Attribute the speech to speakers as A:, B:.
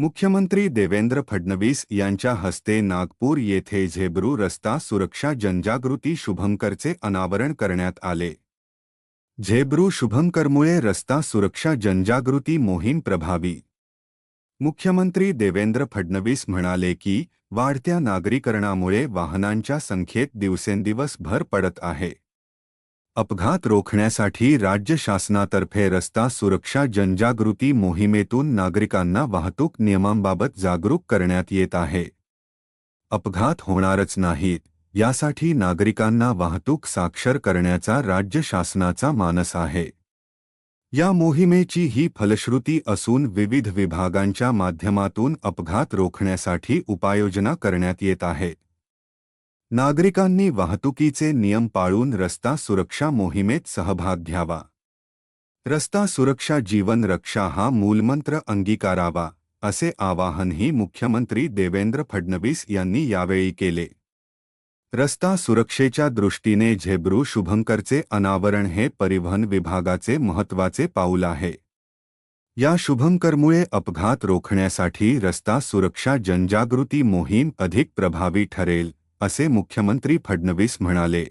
A: मुख्यमंत्री देवेंद्र फडणवीस यांच्या हस्ते नागपूर येथे झेब्रू रस्ता सुरक्षा जनजागृती शुभंकरचे अनावरण करण्यात आले. झेब्रू शुभंकरमुळे रस्ता सुरक्षा जनजागृती मोहीम प्रभावी. मुख्यमंत्री देवेंद्र फडणवीस म्हणाले की वाढत्या नागरीकरणामुळे वाहनांच्या संख्येत दिवसेंदिवस भर पडत आहे. अपघात रोखण्यासाठी राज्य शासनातर्फे रस्ता सुरक्षा जनजागृती मोहिमेतून नागरिकांना वाहतूक नियमांबाबत जागरूक करण्यात येत आहे. अपघात होणारच नाहीत यासाठी नागरिकांना वाहतूक साक्षर करण्याचा राज्य शासनाचा मानस आहे. या मोहिमेची ही फलश्रुती असून विविध विभागांच्या माध्यमातून अपघात रोखण्यासाठी उपाययोजना करण्यात येत आहेत नागरिकांनी वाहतुकीचे नियम पाळून रस्ता सुरक्षा मोहिमेत सहभाग घ्यावा. रस्ता सुरक्षा जीवन रक्षा हा मूलमंत्र अंगीकारावा असे आवाहनही मुख्यमंत्री देवेंद्र फडणवीस यांनी यावेळी केले. रस्ता सुरक्षेच्या दृष्टीने झेब्रू शुभंकरचे अनावरण हे परिवहन विभागाचे महत्त्वाचे पाऊल आहे. या शुभंकरमुळे अपघात रोखण्यासाठी रस्ता सुरक्षा जनजागृती मोहीम अधिक प्रभावी ठरेल. असे मुख्यमंत्री फडणवीस म्हणाले.